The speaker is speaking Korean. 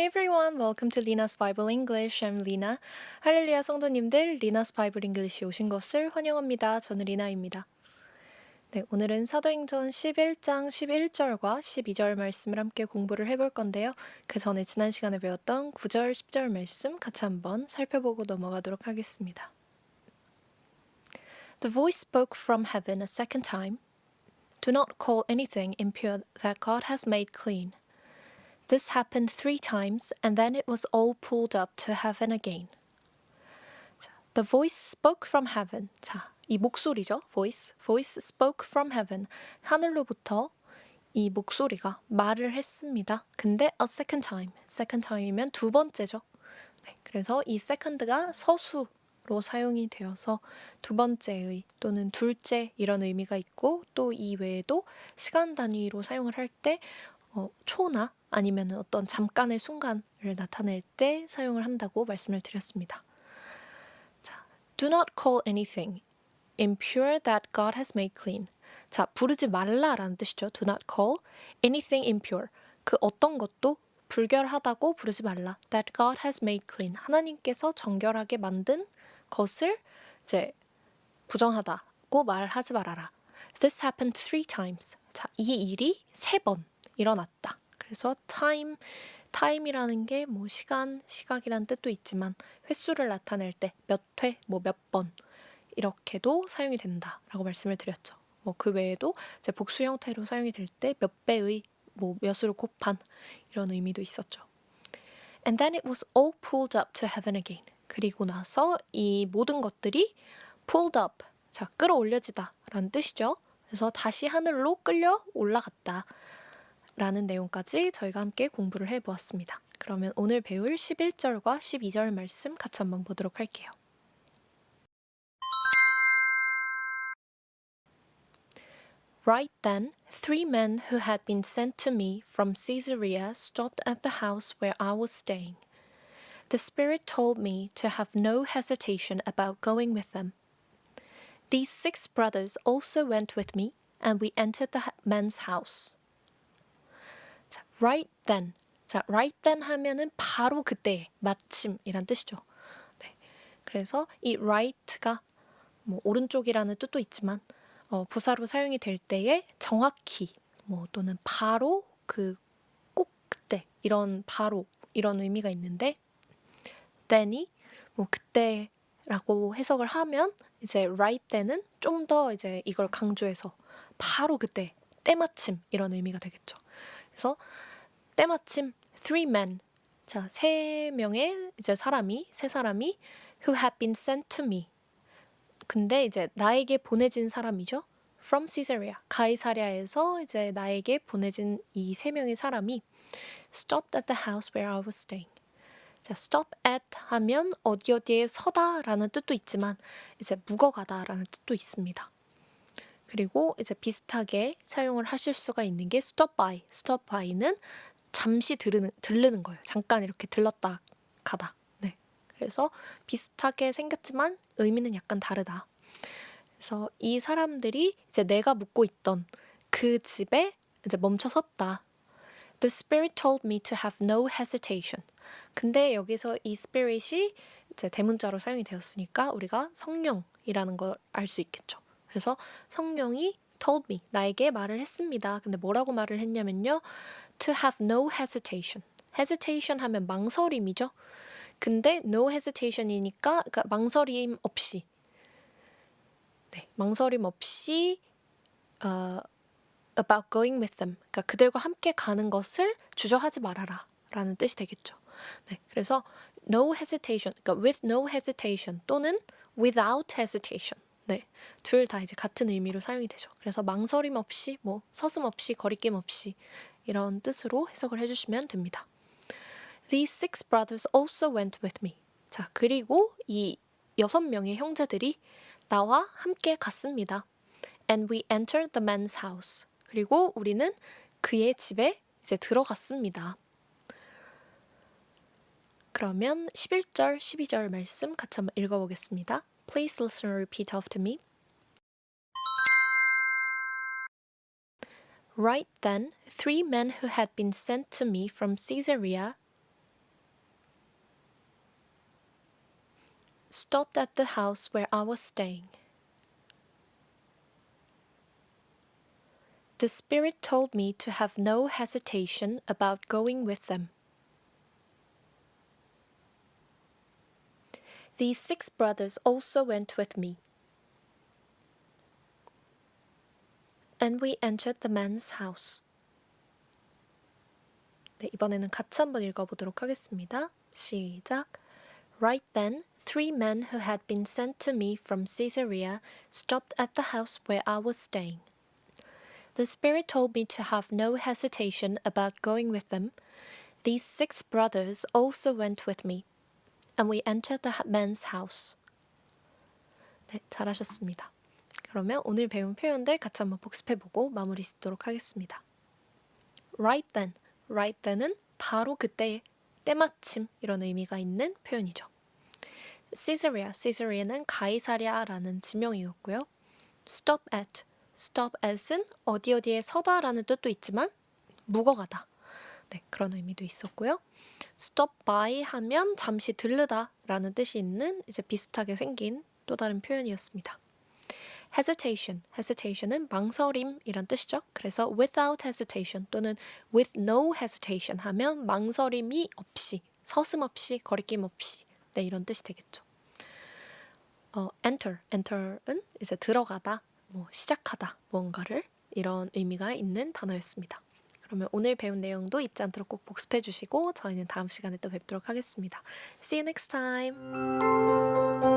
Hi everyone, welcome to Lina's Bible English. I'm Lina. 할렐루야 성도님들, Lina's Bible English에 오신 것을 환영합니다. 저는 리나입니다. 네, 오늘은 사도행전 11장 11절과 12절 말씀을 함께 공부를 해볼 건데요. 그 전에 지난 시간에 배웠던 9절, 10절 말씀 같이 한번 살펴보고 넘어가도록 하겠습니다. The voice spoke from heaven a second time. Do not call anything impure that God has made clean. This happened three times, and then it was all pulled up to heaven again. 자, The voice spoke from heaven. 자, 이 목소리죠. voice. voice spoke from heaven. 하늘로부터 이 목소리가 말을 했습니다. 근데 a second time. second time이면 두 번째죠. 네, 그래서 이 second가 서수 로 사용이 되어서 두 번째의 또는 둘째 이런 의미가 있고 또 이 외에도 시간 단위로 사용을 할 때 어, 초나 아니면 어떤 잠깐의 순간을 나타낼 때 사용을 한다고 말씀을 드렸습니다. 자, do not call anything impure that God has made clean. 자, 부르지 말라라는 뜻이죠. do not call anything impure. 그 어떤 것도 불결하다고 부르지 말라. that God has made clean. 하나님께서 정결하게 만든 것을 이제 부정하다고 말하지 말아라. This happened three times. 자, 이 일이 세 번 일어났다. 그래서 time, time이라는 게 뭐 시간, 시각이라는 뜻도 있지만 횟수를 나타낼 때 몇 회, 뭐 몇 번 이렇게도 사용이 된다라고 말씀을 드렸죠. 뭐 그 외에도 이제 복수 형태로 사용이 될 때 몇 배의 뭐 몇으로 곱한 이런 의미도 있었죠. And then it was all pulled up to heaven again. 그리고 나서 이 모든 것들이 pulled up, 자 끌어올려지다 라는 뜻이죠. 그래서 다시 하늘로 끌려 올라갔다. 라는 내용까지 저희가 함께 공부를 해보았습니다. 그러면 오늘 배울 11절과 12절 말씀 같이 한번 보도록 할게요. Right then, three men who had been sent to me from Caesarea stopped at the house where I was staying. The Spirit told me to have no hesitation about going with them. These six brothers also went with me, and we entered the man's house. 자, right then. 자, right then 하면은 바로 그때, 마침이란 뜻이죠. 네. 그래서 이 right가 뭐 오른쪽이라는 뜻도 있지만 어, 부사로 사용이 될 때에 정확히 뭐 또는 바로 그 꼭 그때 이런 바로 이런 의미가 있는데 then이 뭐 그때라고 해석을 하면 이제 right then은 좀 더 이제 이걸 강조해서 바로 그때 때마침 이런 의미가 되겠죠. 그래서 때마침 three men 자, 세 명의 이제 사람이 세 사람이 who had been sent to me. 근데 이제 나에게 보내진 사람이죠. from Caesarea. 가이사랴에서 이제 나에게 보내진 이 세 명의 사람이 stopped at the house where I was staying. 자, stop at 하면 어디 어디에 서다라는 뜻도 있지만 이제 묵어가다라는 뜻도 있습니다. 그리고 이제 비슷하게 사용을 하실 수가 있는 게 stop by. stop by는 잠시 들르는, 들르는 거예요. 잠깐 이렇게 들렀다 가다. 네. 그래서 비슷하게 생겼지만 의미는 약간 다르다. 그래서 이 사람들이 이제 내가 묵고 있던 그 집에 이제 멈춰 섰다. The spirit told me to have no hesitation. 근데 여기서 이 spirit이 이제 대문자로 사용이 되었으니까 우리가 성령이라는 걸 알 수 있겠죠. 그래서 성령이 told me 나에게 말을 했습니다. 근데 뭐라고 말을 했냐면요. to have no hesitation. hesitation 하면 망설임이죠. 근데 no hesitation이니까 그러니까 망설임 없이 네, 망설임 없이 어, about going with them. 그러니까 그들과 함께 가는 것을 주저하지 말아라 라는 뜻이 되겠죠. 네, 그래서 no hesitation, 그러니까 with no hesitation 또는 without hesitation. 네, 둘 다 이제 같은 의미로 사용이 되죠. 그래서 망설임 없이, 뭐 서슴 없이, 거리낌 없이 이런 뜻으로 해석을 해주시면 됩니다. These six brothers also went with me. 자, 그리고 이 여섯 명의 형제들이 나와 함께 갔습니다. And we entered the man's house. 그리고 우리는 그의 집에 이제 들어갔습니다. 그러면 11절, 12절 말씀 같이 한번 읽어보겠습니다. Please listen and repeat after me. Right then, three men who had been sent to me from Caesarea stopped at the house where I was staying. The Spirit told me to have no hesitation about going with them. These six brothers also went with me. And we entered the man's house. 네, 이번에는 같이 한번 읽어보도록 하겠습니다. 시작. Right then, three men who had been sent to me from Caesarea stopped at the house where I was staying. The Spirit told me to have no hesitation about going with them. These six brothers also went with me, And we entered the man's house. 네, 잘하셨습니다. 그러면 오늘 배운 표현들 같이 한번 복습해보고 마무리 짓도록 하겠습니다. Right then, right then은 바로 그때, 때마침 이런 의미가 있는 표현이죠. Caesarea, Caesarea는 가이사랴라는 지명이었고요. Stop at, stop at은 어디 어디에 서다라는 뜻도 있지만 묵어가다. 네, 그런 의미도 있었고요. Stop by 하면 잠시 들르다 라는 뜻이 있는 이제 비슷하게 생긴 또 다른 표현이었습니다. hesitation, hesitation은 망설임이란 뜻이죠. 그래서 without hesitation 또는 with no hesitation 하면 망설임이 없이, 서슴없이, 거리낌 없이 네, 이런 뜻이 되겠죠. 어, enter, enter은 이제 들어가다, 뭐 시작하다, 무언가를 이런 의미가 있는 단어였습니다. 그러면 오늘 배운 내용도 잊지 않도록 꼭 복습해 주시고 저희는 다음 시간에 또 뵙도록 하겠습니다. See you next time.